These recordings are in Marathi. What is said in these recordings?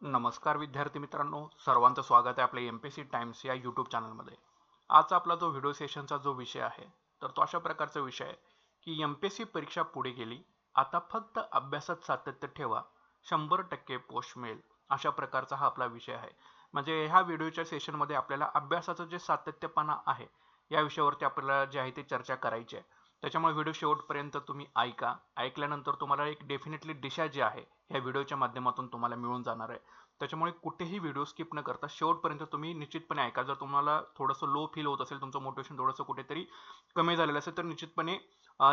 नमस्कार विद्यार्थी मित्रांनो सर्वांचं स्वागत आहे आपल्या एम पी सी टाइम्स या यूट्यूब चॅनलमध्ये आजचा आपला जो व्हिडिओ सेशनचा जो विषय आहे तर तो अशा प्रकारचा विषय आहे की एम पी एस सी परीक्षा पुढे गेली आता फक्त अभ्यासात सातत्य ठेवा शंभर टक्के पोस्ट मिळेल अशा प्रकारचा हा आपला विषय आहे. म्हणजे ह्या व्हिडिओच्या सेशनमध्ये आपल्याला अभ्यासाचं जे सातत्यपणा आहे या विषयावरती आपल्याला जे आहे ते चर्चा करायची आहे. त्याच्यामुळे व्हिडिओ शेवटपर्यंत तुम्ही ऐका ऐकल्यानंतर तुम्हाला एक डेफिनेटली दिशा जी आहे ह्या व्हिडिओच्या माध्यमातून तुम्हाला मिळून जाणार आहे. त्याच्यामुळे कुठेही व्हिडिओ स्किप न करता शेवटपर्यंत तुम्ही निश्चितपणे ऐका. जर तुम्हाला थोडंसं लो फील होत असेल तुमचं मोटिवेशन थोडंसं कुठेतरी कमी झालेलं असेल तर निश्चितपणे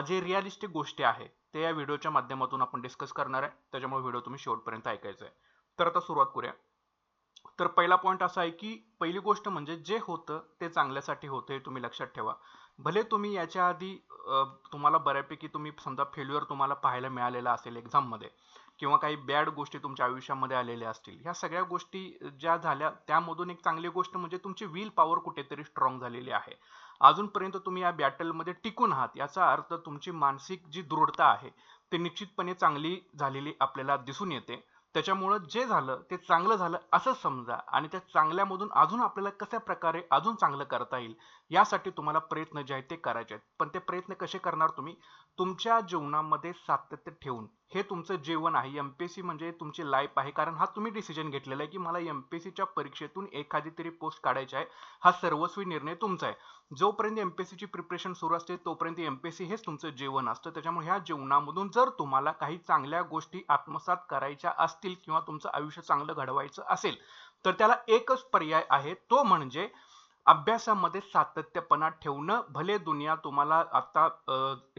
जे रिअलिस्टिक गोष्टी आहे ते या व्हिडिओच्या माध्यमातून आपण डिस्कस करणार आहे. त्याच्यामुळे व्हिडिओ तुम्ही शेवटपर्यंत ऐकायचा आहे. तर आता सुरुवात करूया. तर पहिला पॉईंट असा आहे की पहिली गोष्ट म्हणजे जे होतं ते चांगल्यासाठी होतं हे तुम्ही लक्षात ठेवा. भले तुम्ही याच्या आधी तुम्हाला बऱ्यापैकी तुम्ही समजा फेल्युअर तुम्हाला पाहायला मिळालेला असेल एक्झाममध्ये किंवा काही बॅड गोष्टी तुमच्या आयुष्यामध्ये आलेल्या असतील. ह्या सगळ्या गोष्टी ज्या झाल्या त्यामधून एक चांगली गोष्ट म्हणजे तुमची विल पॉवर कुठेतरी स्ट्रॉंग झालेली आहे. अजूनपर्यंत तुम्ही या बॅटलमध्ये टिकून आहात याचा अर्थ तुमची मानसिक जी दृढता आहे ती निश्चितपणे चांगली झालेली आपल्याला दिसून येते. त्याच्यामुळं जे झालं ते चांगलं झालं असं समजा आणि त्या चांगल्यामधून अजून आपल्याला कशा प्रकारे अजून चांगलं करता येईल यासाठी तुम्हाला प्रयत्न जे आहेत ते करायचे आहेत. पण ते प्रयत्न कसे करणार तुम्ही? तुमच्या जीवनामध्ये सातत्य ठेवून. हे तुमचं जीवन आहे. एम पी एस सी म्हणजे तुमची लाईफ आहे. कारण हा तुम्ही डिसिजन घेतलेला आहे की मला एम पी एस सीच्या परीक्षेतून एखादी तरी पोस्ट काढायची आहे. हा सर्वस्वी निर्णय तुमचा आहे. जोपर्यंत एम पी एस सीची प्रिपरेशन सुरू असते तोपर्यंत एम पी एस सी हेच तुमचं जीवन असतं. त्याच्यामुळे ह्या जीवनामधून जर तुम्हाला काही चांगल्या गोष्टी आत्मसात करायच्या असतील किंवा तुमचं आयुष्य चांगलं घडवायचं असेल तर त्याला एकच पर्याय आहे. तो म्हणजे अभ्यासामध्ये सातत्यपणा ठेवणं भले दुनिया तुम्हाला आता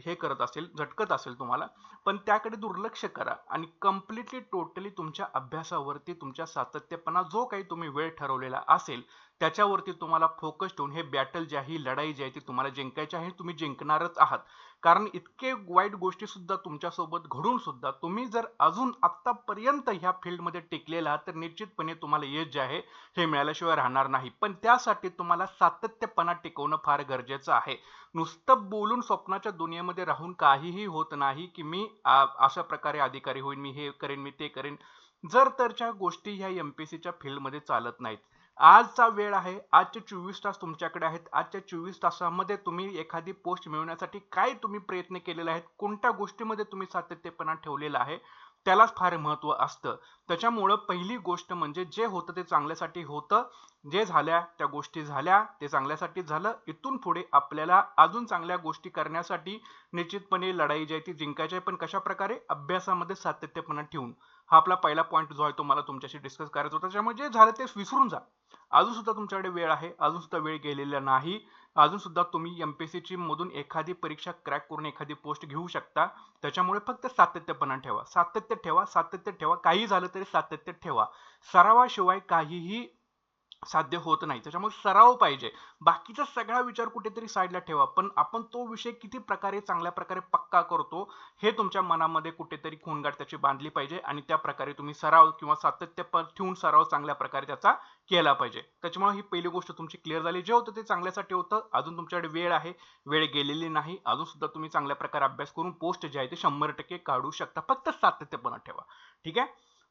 हे करत असेल झटकत असेल तुम्हाला पण त्याकडे दुर्लक्ष करा आणि कम्प्लिटली टोटली तुमच्या अभ्यासावरती तुमच्या सातत्यपणा जो काही तुम्ही वेळ ठरवलेला असेल त्याच्यावरती तुम्हाला फोकस ठेवून हे बॅटल जी आहे ही लढाई जी आहे ती तुम्हाला जिंकायची आहे तुम्ही जिंकणारच आहात. कारण इतके वाईट गोष्टी सुद्धा तुमच्यासोबत घडून सुद्धा तुम्ही जर अजून आत्तापर्यंत ह्या फील्डमध्ये टिकलेला आहात तर निश्चितपणे तुम्हाला यश जे आहे हे मिळाल्याशिवाय राहणार नाही. पण त्यासाठी तुम्हाला सातत्यपणा टिकवणं फार गरजेचं आहे. नुसतं बोलून स्वप्नाच्या दुनियेमध्ये राहून काहीही होत नाही की मी अशा प्रकारे अधिकारी होईन मी हे करेन मी ते करेन. जर तरच्या गोष्टी ह्या एम पी सीच्या फील्डमध्ये चालत नाहीत. आजचा वेळ आहे आजचे चोवीस तास तुमच्याकडे आहेत. आजच्या चोवीस तासामध्ये तुम्ही एखादी पोस्ट मिळवण्यासाठी काय तुम्ही प्रयत्न केलेले आहेत? कोणत्या गोष्टीमध्ये तुम्ही सातत्यपणा ठेवलेला आहे? त्यालाच फार महत्त्व असतं. त्याच्यामुळं पहिली गोष्ट म्हणजे जे होतं ते चांगल्यासाठी होतं. जे झाल्या त्या गोष्टी झाल्या. ते चांगल्यासाठी झालं. इथून पुढे आपल्याला अजून चांगल्या गोष्टी करण्यासाठी निश्चितपणे लढाई जी आहे ती जिंकायची आहे. पण कशा प्रकारे अभ्यासामध्ये सातत्यपणा ठेवून. हा आपला पहिला पॉईंट जो आहे तो मला तुमच्याशी डिस्कस करायचा होता. त्याच्यामुळे जे झालं ते विसरून जा. अजून सुद्धा तुमच्याकडे वेळ आहे. अजून सुद्धा वेळ गेलेला नाही. अजून सुद्धा तुम्ही एम पी सी ची मधून एखादी परीक्षा क्रॅक करून एखादी पोस्ट घेऊ शकता. त्याच्यामुळे फक्त सातत्यपणा ठेवा. सातत्य ठेवा सातत्य ठेवा. काही झालं तरी सातत्य ठेवा. सरावाशिवाय काहीही साध्य होत नाही. त्याच्यामुळे सराव पाहिजे. बाकीचा सगळा विचार कुठेतरी साईडला ठेवा. पण आपण तो विषय किती प्रकारे चांगल्या प्रकारे पक्का करतो हे तुमच्या मनामध्ये कुठेतरी खूणगाठ त्याची बांधली पाहिजे आणि त्या प्रकारे तुम्ही सराव किंवा सातत्य ठेवून सराव चांगल्या प्रकारे त्याचा केला पाहिजे. त्याच्यामुळे ही पहिली गोष्ट तुमची क्लिअर झाली. जे होतं ते चांगल्यासाठी होतं. अजून तुमच्याकडे वेळ आहे. वेळ गेलेली नाही. अजून सुद्धा तुम्ही चांगल्या प्रकारे अभ्यास करून पोस्ट जे आहे ते शंभर टक्के काढू शकता. फक्त सातत्यपणा ठेवा. ठीक आहे?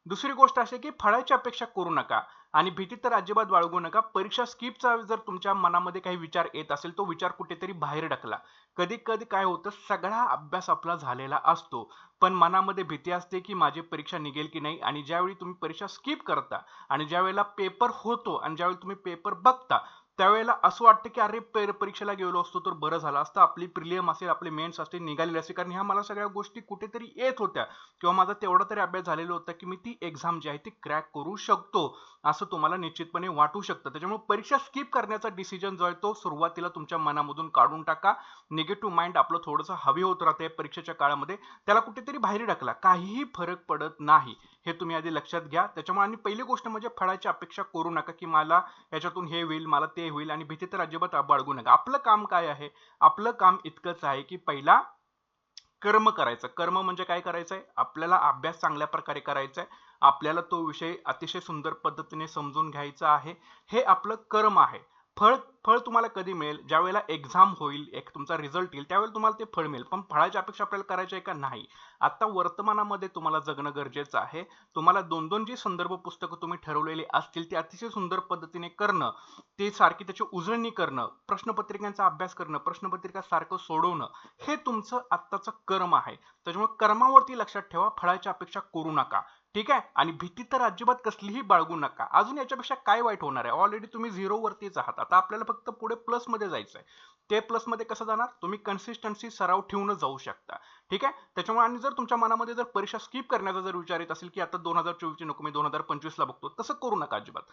दुसरी गोष्ट अशी की फळाची अपेक्षा करू नका आणि भीती तर अजिबात बाळगू नका. परीक्षा स्किपचा जर तुमच्या मनामध्ये काही विचार येत असेल तो विचार कुठेतरी बाहेर ढकला. कधी कधी काय होतं सगळा अभ्यास आपला झालेला असतो. पण मनामध्ये भीती असते की माझी परीक्षा निघेल की नाही आणि ज्यावेळी तुम्ही परीक्षा स्किप करता आणि ज्यावेळेला पेपर होतो आणि ज्यावेळी तुम्ही पेपर बघता त्यावेळेला असं वाटतं की अरे परीक्षेला गेलो असतो तर बरं झालं असतं. आपली प्रिलियम असेल आपले मेन्स असतील निघालेले असेल कारण ह्या मला सगळ्या गोष्टी कुठेतरी येत होत्या. किंवा माझा तेवढा तरी अभ्यास झालेला होता की मी ती एक्झाम जी आहे ती क्रॅक करू शकतो. असं तुम्हाला निश्चितपणे वाटू शकतं. त्याच्यामुळे परीक्षा स्किप करण्याचा डिसिजन जो आहे तो सुरुवातीला तुमच्या मनामधून काढून टाका. निगेटिव्ह माइंड आपलं थोडंसं हवी होत राहते परीक्षेच्या काळामध्ये. त्याला कुठेतरी बाहेर टाकला काहीही फरक पडत नाही. हे तुम्ही आधी लक्षात घ्या. त्याच्यामुळे आणि पहिली गोष्ट म्हणजे फळाची अपेक्षा करू नका की मला याच्यातून हे होईल मला ते होईल आणि भीती तर अजिबात बाळगू नका. आपलं काम काय आहे? आपलं काम इतकंच आहे की पहिला कर्म करायचं. कर्म म्हणजे काय करायचं आहे आपल्याला अभ्यास चांगल्या प्रकारे करायचा आहे आपल्याला तो विषय अतिशय सुंदर पद्धतीने समजून घ्यायचा आहे. हे आपलं कर्म आहे. फळ फळ तुम्हाला कधी मिळेल? ज्या वेळेला एक्झाम होईल एक तुमचा रिझल्ट येईल त्यावेळेला तुम्हाला ते फळ मिळेल. पण फळाची अपेक्षा आपल्याला करायची आहे का? नाही. आता वर्तमानामध्ये तुम्हाला जगणं गरजेचं आहे. तुम्हाला दोन दोन जी संदर्भ पुस्तकं तुम्ही ठरवलेली असतील ती अतिशय सुंदर पद्धतीने करणं ते सारखी त्याची उजळणी करणं प्रश्नपत्रिकांचा अभ्यास करणं प्रश्नपत्रिका सारखं सोडवणं हे तुमचं आत्ताचं कर्म आहे. त्याच्यामुळे कर्मावरती लक्षात ठेवा फळाची अपेक्षा करू नका. ठीक आहे? आणि भीती तर अजिबात कसलीही बाळगू नका. अजून याच्यापेक्षा काय वाईट होणार आहे? ऑलरेडी तुम्ही झिरो वरतीच आहात. आता आपल्याला फक्त पुढे प्लसमध्ये जायचं आहे ते प्लसमध्ये कसं जाणार? तुम्ही कन्सिस्टन्सी सराव ठेवून जाऊ शकता. ठीक आहे? त्याच्यामुळे आणि जर तुमच्या मनामध्ये जर परीक्षा स्किप करण्याचा जर विचार येत असेल की आता दोन हजार चोवीसची नको मी दोन हजार पंचवीसला बघतो तसं करू नका अजिबात.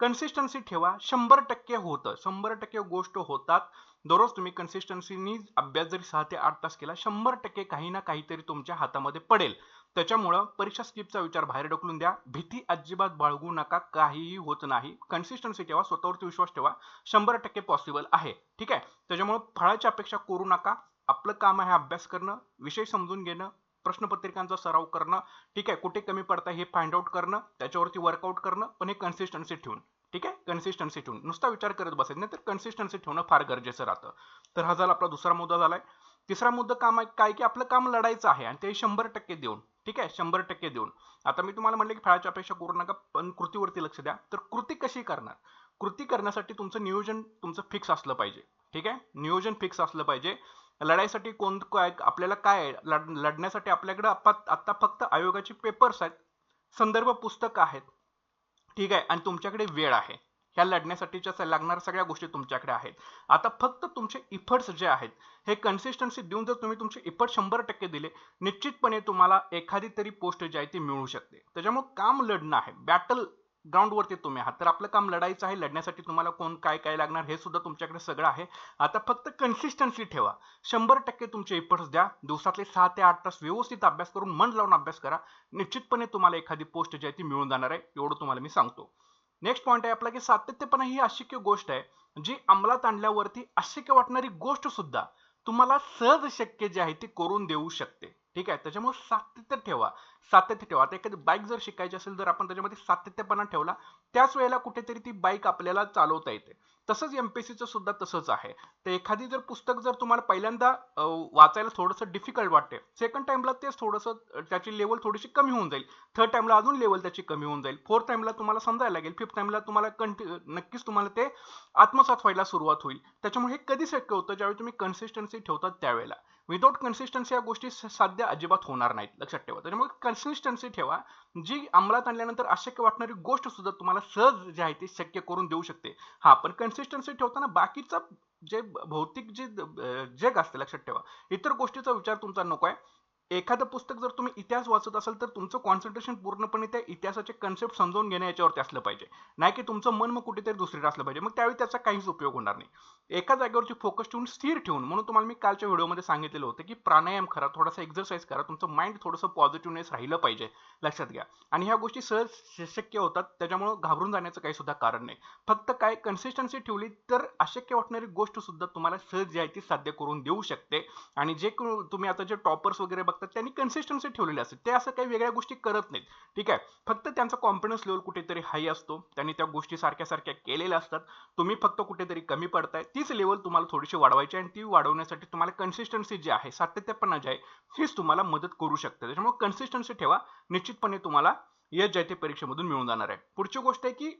कन्सिस्टन्सी ठेवा. शंभर टक्के होतं. शंभर टक्के गोष्ट होतात. दररोज तुम्ही कन्सिस्टन्सीनी अभ्यास जरी सहा ते आठ तास केला शंभर टक्के काही ना काहीतरी तुमच्या हातामध्ये पडेल. त्याच्यामुळं परीक्षा स्किपचा विचार बाहेर ढकलून द्या. भीती अजिबात बाळगू नका. काहीही होत नाही. कन्सिस्टन्सी ठेवा. स्वतःवरती विश्वास ठेवा. शंभर टक्के पॉसिबल आहे. ठीक आहे? त्याच्यामुळं फळाची अपेक्षा करू नका. आपलं काम आहे अभ्यास करणं विषय समजून घेणं प्रश्नपत्रिकांचा सराव करणं ठीक आहे? कुठे कमी पडतं हे फाइंड आउट करणं त्याच्यावरती वर्कआउट करणं पण हे कन्सिस्टन्सी ठेवून. ठीक आहे? कन्सिस्टन्सी ठेवून. नुसता विचार करत बसायचं. नाही तर कन्सिस्टन्सी ठेवणं फार गरजेचं राहतं. तर हा झाला आपला दुसरा मुद्दा झालाय. तिसरा मुद्दा काम आहे काय की आपलं काम लढायचं आहे आणि ते शंभर टक्के देऊन. ठीक आहे? शंभर टक्के देऊन. आता मी तुम्हाला म्हटलं की फळाची अपेक्षा करू नका पण कृतीवरती लक्ष द्या. तर कृती कशी करणार? कृती करण्यासाठी तुमचं नियोजन तुमचं फिक्स असलं पाहिजे. ठीक आहे? नियोजन फिक्स असलं पाहिजे. लढाईसाठी कोण काय आपल्याला काय लढ लढण्यासाठी आपल्याकडे आता फक्त आयोगाचे पेपर्स आहेत. संदर्भ पुस्तक आहेत. ठीक आहे? आणि तुमच्याकडे वेळ आहे. ह्या लढण्यासाठीच्या लागणाऱ्या सगळ्या गोष्टी तुमच्याकडे आहेत. आता फक्त तुमचे इफर्ट्स जे आहेत हे कन्सिस्टन्सी देऊन जर तुम्ही तुमचे इफर्ट शंभर टक्के दिले निश्चितपणे तुम्हाला एखादी तरी पोस्ट जी आहे ती मिळू शकते. त्याच्यामुळे काम लढणं आहे. बॅटल ग्राउंडवरती तुम्ही आहात. तर आपलं काम लढायचं आहे. लढण्यासाठी तुम्हाला कोण काय काय लागणार हे सुद्धा तुमच्याकडे सगळं आहे. आता फक्त कन्सिस्टन्सी ठेवा. शंभर टक्के तुमचे एफर्ट्स द्या. दिवसातले सहा ते आठ तास व्यवस्थित अभ्यास करून मन लावून अभ्यास करा. निश्चितपणे तुम्हाला एखादी पोस्ट जी आहे ती मिळून जाणार आहे. एवढं तुम्हाला मी सांगतो. नेक्स्ट पॉईंट आहे आपला की सातत्यपणा ही अशक्य गोष्ट आहे. जी अंमलात आणल्यावरती अशक्य वाटणारी गोष्ट सुद्धा तुम्हाला सहज शक्य जे आहे ती करून देऊ शकते. ठीक आहे? त्याच्यामुळे सातत्य ठेवा. सातत्य ठेवा. आता एखादी बाईक जर शिकायची असेल तर आपण त्याच्यामध्ये सातत्यपणा ठेवला त्याच वेळेला कुठेतरी ती बाईक आपल्याला चालवता येते. तसंच एमपीसीचं सुद्धा तसंच आहे. तर एखादी जर पुस्तक जर तुम्हाला पहिल्यांदा वाचायला थोडंसं डिफिकल्ट वाटते सेकंड टाइमला तेच थोडंसं त्याची लेवल थोडीशी कमी होऊन जाईल. थर्ड टाइमला अजून लेवल त्याची कमी होऊन जाईल. फोर्थ टाइमला तुम्हाला समजायला लागेल. फिफ्थ टाइमला तुम्हाला कंटिन्यू नक्कीच तुम्हाला ते आत्मसात व्हायला सुरुवात होईल. त्याच्यामुळे हे कधी शक्य होतं? ज्यावेळी तुम्ही कन्सिस्टन्सी ठेवतात त्यावेळेला. विदाउट कन्सिस्टन्सी या गोष्टी साध्य अजिबात होणार नाहीत. लक्षात ठेवा. त्याच्यामुळे कन्सिस्टन्सी ठेवा. जी अंमलात आणल्यानंतर अशक्य वाटणारी गोष्ट सुद्धा तुम्हाला सहज जे आहे ती शक्य करून देऊ शकते. हा पण कन्सिस्टन्सी ठेवताना बाकीचा जे भौतिक जे जग असते लक्षात ठेवा. इतर गोष्टीचा विचार तुमचा नको आहे. एखादं पुस्तक जर तुम्ही इतिहास वाचत असाल तर तुमचं कॉन्सन्ट्रेशन पूर्णपणे त्या इतिहासाचे कन्सेप्ट समजून घेण्या याच्यावरती असलं पाहिजे. नाही की तुमचं मन मग कुठेतरी दुसरीकडे असलं पाहिजे. मग त्यावेळी त्याचा काहीच उपयोग होणार नाही. एका जागेवरची फोकस ठेवून स्थिर ठेवून म्हणून तुम्हाला मी कालच्या व्हिडिओमध्ये सांगितलेलं होतं की प्राणायाम करा थोडासा एक्सरसाइज करा तुमचं माइंड थोडंसं पॉझिटिव्हनेस राहिलं पाहिजे. लक्षात घ्या. आणि ह्या गोष्टी सहज शक्य होतात त्याच्यामुळे घाबरून जाण्याचं काही सुद्धा कारण नाही. फक्त काय कन्सिस्टन्सी ठेवली तर अशक्य वाटणारी गोष्ट सुद्धा तुम्हाला सहज जी आहे ती साध्य करून देऊ शकते. आणि जे तुम्ही आता जे टॉपर्स वगैरे असतात त्यांनी कन्सिस्टन्सी ठेवलेली असते. ते असं काही वेगळ्या गोष्टी करत नाहीत. ठीक आहे? फक्त त्यांचा कॉन्फिडन्स लेवल कुठेतरी हाय असतो. त्यांनी त्या गोष्टी सारख्या सारख्या केलेल्या असतात. तुम्ही फक्त कुठेतरी कमी पडताय. तीच लेवल तुम्हाला थोडीशी वाढवायची आणि ती वाढवण्यासाठी तुम्हाला कन्सिस्टन्सी जी आहे सातत्यपणा जे आहे हीच तुम्हाला मदत करू शकते. त्याच्यामुळे कन्सिस्टन्सी ठेवा. निश्चितपणे तुम्हाला यश जे ते परीक्षेमधून मिळून जाणार आहे. पुढची गोष्ट आहे की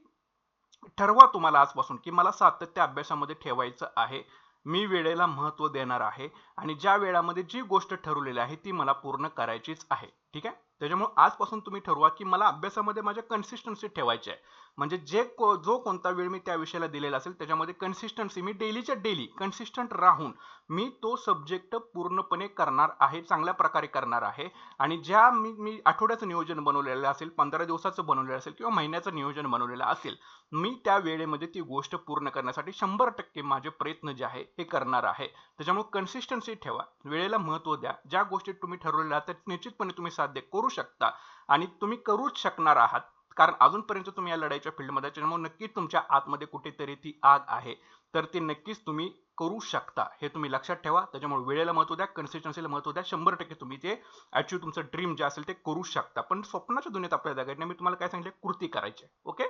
ठरवा तुम्हाला आजपासून की मला सातत्य अभ्यासामध्ये ठेवायचं आहे मी वेळेला महत्त्व देणार आहे आणि ज्या वेळामध्ये जी गोष्ट ठरवलेली आहे ती मला पूर्ण करायचीच आहे. ठीक आहे? त्याच्यामुळे आजपासून तुम्ही ठरवा की मला अभ्यासामध्ये माझ्या कन्सिस्टन्सी ठेवायची आहे. म्हणजे जे को जो कोणता वेळ मी त्या विषयाला दिलेला असेल त्याच्यामध्ये कन्सिस्टन्सी मी डेलीच्या डेली कन्सिस्टंट राहून मी तो सब्जेक्ट पूर्णपणे करणार आहे चांगल्या प्रकारे करणार आहे. आणि ज्या मी मी आठवड्याचं नियोजन बनवलेलं असेल पंधरा दिवसाचं बनवलेलं असेल किंवा महिन्याचं नियोजन बनवलेलं असेल मी त्या वेळेमध्ये ती गोष्ट पूर्ण करण्यासाठी शंभर टक्के माझे प्रयत्न जे आहे हे करणार आहे. त्याच्यामुळे कन्सिस्टन्सी ठेवा. वेळेला महत्त्व द्या. ज्या गोष्टी तुम्ही ठरवलेल्या त्या निश्चितपणे तुम्ही साध्य करू शकता. आणि तुम्ही करूच शकणार आहात. कारण अजूनपर्यंत तुम्ही या लढाईच्या फील्डमध्ये त्याच्यामुळे नक्कीच तुमच्या आतमध्ये कुठेतरी ती आग आहे. तर ते नक्कीच तुम्ही करू शकता. हे तुम्ही लक्षात ठेवा. त्याच्यामुळे वेळेला महत्त्व द्या कन्सिस्टन्सीला महत्त्व द्या. शंभर टक्के तुम्ही ते अचीव तुमचं ड्रीम जे असेल ते करू शकता. पण स्वप्नाच्या दुनियेत आपल्या जागा मी तुम्हाला काय सांगितलं? कृती करायची ओके?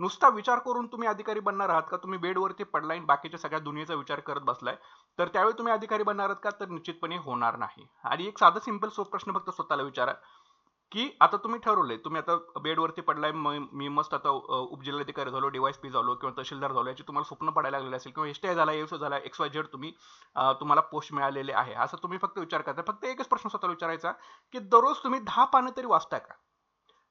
नुसता विचार करून तुम्ही अधिकारी बनणार आहात का? तुम्ही बेडवरती पडलाय बाकीच्या सगळ्या दुनियेचा विचार करत बसलाय. तर त्यावेळी तुम्ही अधिकारी बनणार आहात का? तर निश्चितपणे होणार नाही. आणि एक साधा सिंपल सोप प्रश्न फक्त स्वतःला विचारा. की आता तुम्ही ठरवलंय. तुम्ही आता बेडवरती पडलाय मी मस्त आता उपजिल्हाधिकारी झालो डिवायस पी झालो किंवा तहसीलदार झालो याची तुम्हाला स्वप्न पडायला लागलेलं असेल किंवा एस टी झाला एस झाला एक्स वाय झेड तुम्ही तुम्हाला पोस्ट मिळालेले आहे. असं तुम्ही फक्त विचार करता फक्त एकच प्रश्न स्वतःला विचारायचा की दररोज तुम्ही दहा पानं तरी वाचता का?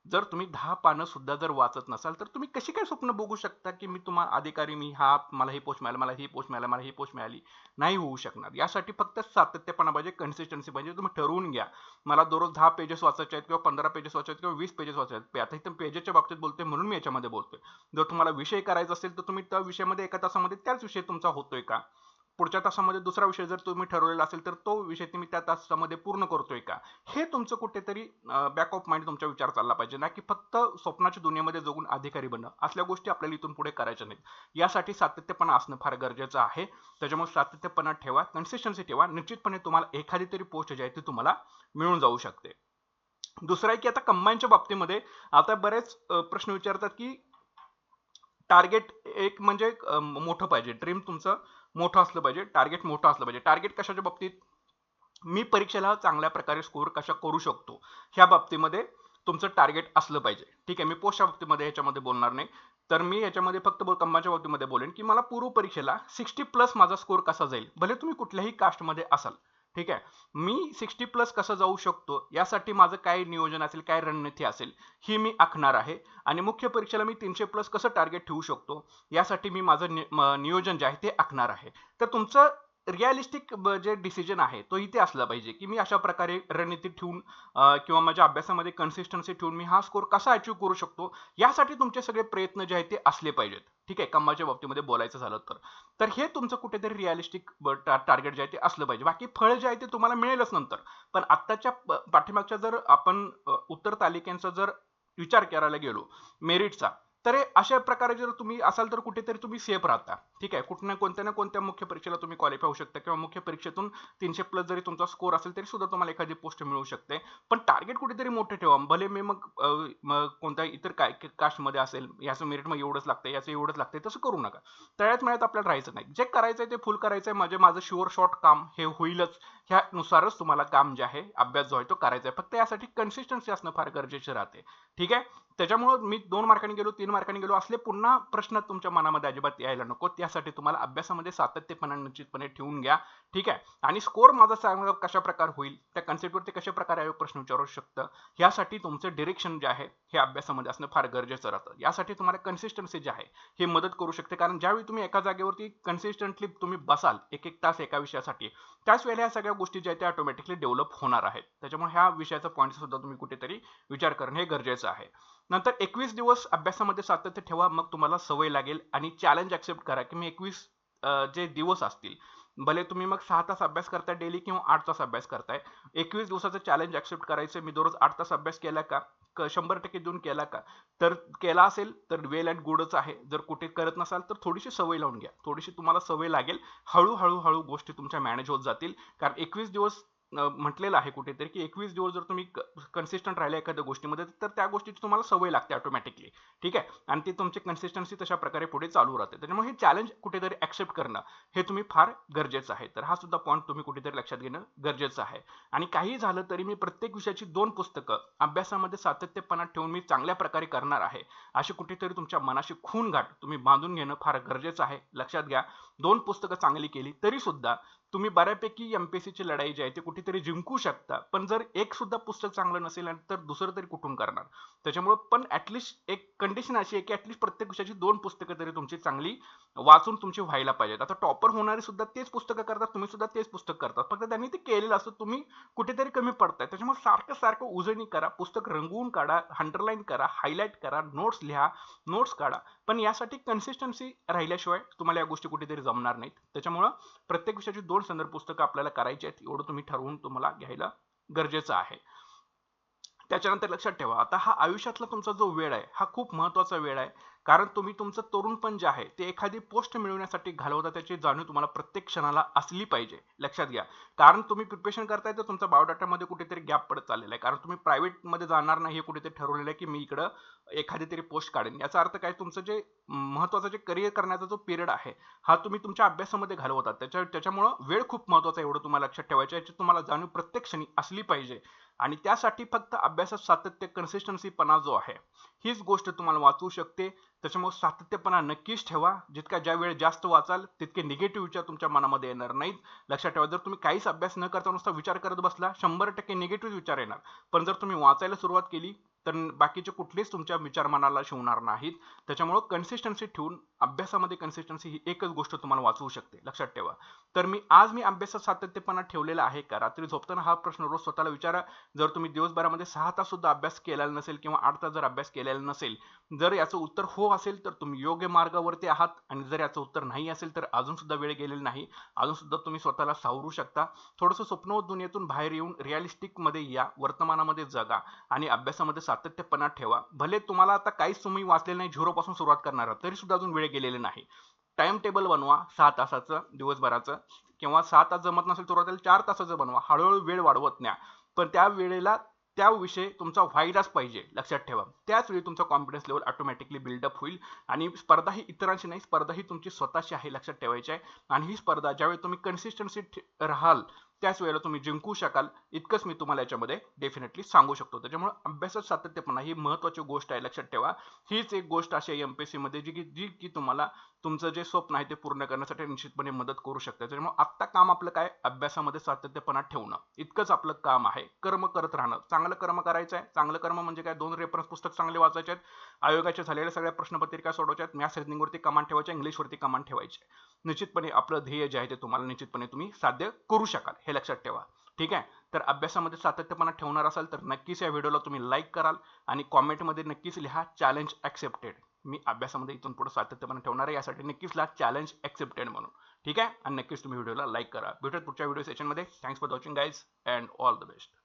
जर तुम्ही दहा पानं सुद्धा जर वाचत नसाल तर तुम्ही कशी काय स्वप्न बघू शकता की मी तुम्हाला अधिकारी मी हा मला ही पोस्ट मिळाला मला ही पोस्ट मिळाला मला ही पोस्ट मिळाली? नाही होऊ शकणार. यासाठी फक्त सातत्यपणा पाहिजे कन्सिस्टन्सी पाहिजे तुम्ही ठरवून घ्या. मला दररोज दहा पेजेस वाचायचे आहेत किंवा पंधरा पेजेस वाचायचे किंवा वीस पेजेस वाचायचे आहेत. आता इथं पेजेसच्या बाबतीत बोलतोय म्हणून मी याच्यामध्ये बोलतोय. जर तुम्हाला विषय करायचा असेल तर तुम्ही त्या विषयामध्ये एका तासामध्ये त्याच विषय तुमचा होतोय का? पुढच्या तासामध्ये दुसरा विषय जर तुम्ही ठरवलेला असेल तर तो विषय तुम्ही त्या तासामध्ये पूर्ण करतोय का? हे तुमचं कुठेतरी बॅक ऑफ माइंड तुमचा विचार चालला पाहिजे ना की फक्त स्वप्नाच्या दुनियेमध्ये जगून अधिकारी बनणं असल्या गोष्टी आपल्याला इथून पुढे करायच्या नाहीत. यासाठी सातत्यपणा असणं फार गरजेचं आहे. त्याच्यामुळे सातत्यपणा ठेवा कन्सिस्टन्सी ठेवा. निश्चितपणे तुम्हाला एखादी तरी पोस्ट जी आहे ती तुम्हाला मिळून जाऊ शकते. दुसरं आहे की आता कंबाईनच्या बाबतीमध्ये आता बरेच प्रश्न विचारतात की टार्गेट एक म्हणजे मोठं पाहिजे. ड्रीम तुमचं मोठं असलं पाहिजे टार्गेट मोठं असलं पाहिजे. टार्गेट कशाच्या बाबतीत? मी परीक्षेला चांगल्या प्रकारे स्कोअर कशा करू शकतो? ह्या बाबतीमध्ये तुमचं टार्गेट असलं पाहिजे. ठीक आहे मी पोस्टच्या बाबतीमध्ये याच्यामध्ये बोलणार नाही. तर मी याच्यामध्ये फक्त बोल कंबाच्या बाबतीमध्ये बोलेन की मला पूर्व परीक्षेला सिक्स्टी प्लस माझा स्कोअर कसा जाईल? भले तुम्ही कुठल्याही कास्टमध्ये असाल. ठीक आहे? मी सिक्स्टी प्लस कसं जाऊ शकतो? यासाठी माझं काय नियोजन असेल काय रणनीती असेल ही मी आखणार आहे. आणि मुख्य परीक्षेला मी तीनशे प्लस कसं टार्गेट ठेवू शकतो? यासाठी मी माझं नियोजन जे आहे ते आखणार आहे. तर तुमचं रिअलिस्टिक जे डिसिजन आहे तो इथे असला पाहिजे की मी अशा प्रकारे रणनीती ठेवून किंवा माझ्या अभ्यासामध्ये कन्सिस्टन्सी ठेवून मी हा स्कोर कसा अचीव्ह करू शकतो यासाठी तुमचे सगळे प्रयत्न जे आहेत ते असले पाहिजेत. ठीक आहे? कमाच्या बाबतीमध्ये बोलायचं झालं तर. तर हे तुमचं कुठेतरी रिअलिस्टिक टार्गेट जे आहे ते असलं पाहिजे. बाकी फळ जे आहे ते तुम्हाला मिळेलच नंतर. पण आत्ताच्या पाठीमागच्या जर आपण उत्तर तालिकेचा जर विचार करायला गेलो मेरिटचा तर अशा प्रकारे जर तुम्ही असाल तर कुठेतरी तुम्ही सेफ राहता. ठीक आहे? कुठं ना कोणत्या ना कोणत्या मुख्य परीक्षेला तुम्ही क्वालिफाय होऊ शकता किंवा मुख्य परीक्षेतून तीनशे प्लस जरी तुमचा स्कोर असेल तरी सुद्धा तुम्हाला एखादी पोस्ट मिळू शकते. पण टार्गेट कुठेतरी मोठे ठेवा. भले मी मग कोणत्या इतर काय कास्टमध्ये असेल याचं मेरिट मग एवढंच लागतं याचं एवढंच लागतंय तसं करू नका. तळ्यात मिळत आपल्याला राहायचं नाही. जे करायचंय ते फुल करायचंय. म्हणजे माझं शुअर शॉर्ट काम हे होईलच. ह्यानुसारच तुम्हाला काम जे आहे अभ्यास जो आहे तो करायचा आहे. फक्त यासाठी कन्सिस्टन्सी असणं फार गरजेचे राहते. ठीक आहे? त्याच्यामुळं मी दोन मार्कांनी गेलो तीन मार्कांनी गेलो. असले पुन्हा प्रश्न तुमच्या मनामध्ये अजिबात यायला नको. त्यासाठी तुम्हाला अभ्यासामध्ये सातत्यपणा निश्चितपणे ठेवून घ्या. ठीक आहे? आणि स्कोर माझा चांगला कशा प्रकार होईल? त्या कन्सेप्टवरती कशा प्रकारे आयोग प्रश्न विचारू शकतं? यासाठी तुमचं डिरेक्शन जे आहे हे अभ्यासामध्ये असणं फार गरजेचं राहतं. यासाठी तुम्हाला कन्सिस्टन्सी जे आहे हे मदत करू शकते. कारण ज्यावेळी तुम्ही एका जागेवरती कन्सिस्टंटली तुम्ही बसाल एक एक तास एका विषयासाठी त्याच वेळेला ह्या सगळ्या गोष्टी ज्या आहेत त्या ऑटोमॅटिकली डेव्हलप होणार आहेत. त्याच्यामुळे ह्या विषयाचा पॉईंट सुद्धा तुम्ही कुठेतरी विचार करणं हे गरजेचं आहे. नंतर एकवीस दिवस अभ्यासामध्ये सातत्य ठेवा मग तुम्हाला सवय लागेल आणि चॅलेंज ऍक्सेप्ट करा की मी एकवीस जे दिवस असतील भले तुम्ही मग सहा तास अभ्यास करताय डेली किंवा आठ तास अभ्यास करताय एकवीस दिवसाचं चॅलेंज ऍक्सेप्ट करायचं मी दररोज आठ तास अभ्यास केला का? शंभर टक्के देऊन केला का? तर केला असेल तर वेल अँड गुडच आहे. जर कुठे करत नसाल तर थोडीशी सवय लावून घ्या. थोडीशी तुम्हाला सवय लागेल. हळूहळू हळू गोष्टी तुमच्या मॅनेज होत जातील. कारण एकवीस दिवस म्हटलेलं आहे कुठेतरी की एकवीस दिवस जर तुम्ही कन्सिस्टंट राहिले एखाद्या गोष्टीमध्ये तर त्या गोष्टीची तुम्हाला सवय लागते ऑटोमॅटिकली ठीक आहे? आणि ती तुमची कन्सिस्टन्सी तशा प्रकारे पुढे चालू राहते. त्याच्यामुळे हे चॅलेंज कुठेतरी ऍक्सेप्ट करणं हे तुम्ही फार गरजेचं आहे. तर हा सुद्धा पॉईंट तुम्ही कुठेतरी लक्षात घेणं गरजेचं आहे. आणि काही झालं तरी मी प्रत्येक विषयाची दोन पुस्तकं अभ्यासामध्ये सातत्यपणा ठेवून मी चांगल्या प्रकारे करणार आहे. अशी कुठेतरी तुमच्या मनाशी खून गाठ तुम्ही बांधून घेणं फार गरजेचं आहे. लक्षात घ्या. दोन पुस्तकं चांगली केली तरी सुद्धा तुम्ही बऱ्यापैकी एमपीएससी ची लढाई जी आहे ती कुठेतरी जिंकू शकता. पण जर एक सुद्धा पुस्तक चांगलं नसेल आणि तर दुसरं तरी कुठून करणार? त्याच्यामुळे पण ऍटलिस्ट एक कंडिशन अशी आहे की ऍटलिस्ट प्रत्येक विषयाची दोन पुस्तकं तरी तुमची चांगली वाचून तुमची व्हायला पाहिजेत. आता टॉपर होणारे सुद्धा तेच पुस्तकं करतात तुम्ही सुद्धा तेच पुस्तक करतात. फक्त त्यांनी ते केलेलं असतं तुम्ही कुठेतरी कमी पडताय. त्याच्यामुळे सारखं सारखं उजळणी करा पुस्तक रंगवून काढा अंडरलाईन करा हायलाईट करा नोट्स लिहा नोट्स काढा. पण यासाठी कन्सिस्टन्सी राहिल्याशिवाय तुम्हाला या गोष्टी कुठेतरी जमणार नाहीत. त्याच्यामुळं प्रत्येक विषयाची दोन संदर्भ पुस्तकं आपल्याला करायची आहेत एवढं तुम्ही ठरवून तुम्हाला घ्यायला गरजेचं आहे. त्याच्यानंतर लक्षात ठेवा आता हा आयुष्यातला तुमचा जो वेळ आहे हा खूप महत्त्वाचा वेळ आहे. कारण तुम्ही तुमचं तरुणपण जे आहे ते एखादी पोस्ट मिळवण्यासाठी घालवता त्याची जाणीव तुम्हाला प्रत्येक क्षणाला असली पाहिजे. लक्षात घ्या. कारण तुम्ही प्रिपरेशन करताय तर तुमचा बायोडाटामध्ये कुठेतरी गॅप पडत चाललेला आहे. कारण तुम्ही प्रायव्हेटमध्ये जाणार नाही हे कुठेतरी ठरवलेलं आहे की मी इकडं एखादी तरी पोस्ट काढेन. याचा अर्थ काय? तुमचं जे महत्वाचं जे करिअर करण्याचा जो पिरियड आहे हा तुम्ही तुमच्या अभ्यासामध्ये घालवतात त्याच्या त्याच्यामुळं वेळ खूप महत्त्वाचा आहे एवढं तुम्हाला लक्षात ठेवायचं याची तुम्हाला जाणीव प्रत्येक क्षणी असली पाहिजे. आणि त्यासाठी फक्त अभ्यासात सातत्य कन्सिस्टन्सीपणा जो आहे हीच गोष्ट तुम्हाला वाचवू शकते. त्याच्यामुळे सातत्यपणा नक्कीच ठेवा. जितका ज्या वेळ जास्त वाचाल तितके निगेटिव्ह विचार तुमच्या मनामध्ये येणार नाहीत. लक्षात ठेवा जर तुम्ही काहीच अभ्यास न करता नुसता विचार करत बसला शंभर टक्के निगेटिव्ह विचार येणार. पण जर तुम्ही वाचायला सुरुवात केली तर बाकीचे कुठलेच तुमच्या विचार मनाला शिवणार नाहीत. त्याच्यामुळं कन्सिस्टन्सी ठेवून अभ्यासामध्ये कन्सिस्टन्सी ही एकच गोष्ट तुम्हाला वाचवू शकते. लक्षात ठेवा. तर मी आज मी अभ्यासात सातत्यपणा ठेवलेला आहे का? रात्री झोपताना हा प्रश्न रोज स्वतःला विचारा. जर तुम्ही दिवसभरामध्ये सहा तास सुद्धा अभ्यास केलेला नसेल किंवा आठ तास जर अभ्यास केलेला नसेल जर याचं उत्तर हो असेल तर तुम्ही योग्य मार्गावरती आहात आणि जर याचं उत्तर नाही असेल तर अजून सुद्धा वेळ गेलेली नाही. अजून सुद्धा तुम्ही स्वतःला सावरू शकता. थोडंसं स्वप्न दुनियेतून बाहेर येऊन रिअलिस्टिकमध्ये या वर्तमानामध्ये जगा आणि अभ्यासामध्ये सातत्यपणा ठेवा. भले तुम्हाला आता काहीच तुम्ही वाचलेलं नाही झिरो पासून सुरुवात करणार तरी सुद्धा अजून वेळ गेलेला नाही. टाइम टेबल बनवा सहा तासाचं दिवसभराचं. किंवा सहा तास जमत नसेल सुरुवातीला चार तासाचं बनवा. हळूहळू वेळ वाढवत न्या. पण त्या वेळेला त्या विषय तुमचा व्हायलाच पाहिजे लक्षात ठेवा. त्याच वेळी तुमचा कॉन्फिडन्स लेवल ऑटोमॅटिकली बिल्डअप होईल. आणि स्पर्धा ही इतरांशी नाही स्पर्धा ही तुमची स्वतःची आहे लक्षात ठेवायची आहे. आणि ही स्पर्धा ज्यावेळी तुम्ही कन्सिस्टन्सी राहाल त्याच वेळेला तुम्ही जिंकू शकाल. इतकंच मी तुम्हाला याच्यामध्ये डेफिनेटली सांगू शकतो. त्याच्यामुळे अभ्यासात सातत्यपणा ही महत्वाची गोष्ट आहे लक्षात ठेवा. हीच एक गोष्ट अशी आहे एमपीएससी मध्ये जी की जी की तुम्हाला तुमचं जे स्वप्न आहे ते पूर्ण करण्यासाठी निश्चितपणे मदत करू शकते. त्याच्यामुळे आत्ता काम आपलं काय? अभ्यासामध्ये सातत्यपणा ठेवणं. इतकंच आपलं काम आहे. कर्म करत राहणं. चांगलं कर्म करायचं आहे. चांगलं कर्म म्हणजे काय? दोन रेफरन्स पुस्तक चांगले वाचायचे आहेत. आयोगाच्या झालेल्या सगळ्या प्रश्नपत्रिका सोडवायच्या आहेत. मॅथ्स रिजनिंगवरती कमांड ठेवायच्या इंग्लिशवरती कमांड ठेवायचे. निश्चितपणे आपलं ध्येय जे आहे ते तुम्हाला निश्चितपणे तुम्ही साध्य करू शकाल. हे लक्षात ठेवा. ठीक आहे? तर अभ्यासामध्ये सातत्यपणा ठेवणार असाल तर नक्कीच या व्हिडिओला तुम्ही लाईक कराल आणि कॉमेंटमध्ये नक्कीच लिहा चॅलेंज ॲक्सेप्टेड मी अभ्यासामध्ये इथून पुढे सातत्यपणे ठेवणार आहे. यासाठी नक्कीच ला चॅलेंज ॲक्सेप्टेड म्हणून. ठीक आहे? आणि नक्कीच तुम्ही व्हिडिओला लाईक करा. भेटत पुढच्या व्हिडिओ सेशनमध्ये thanks for watching guys and all the best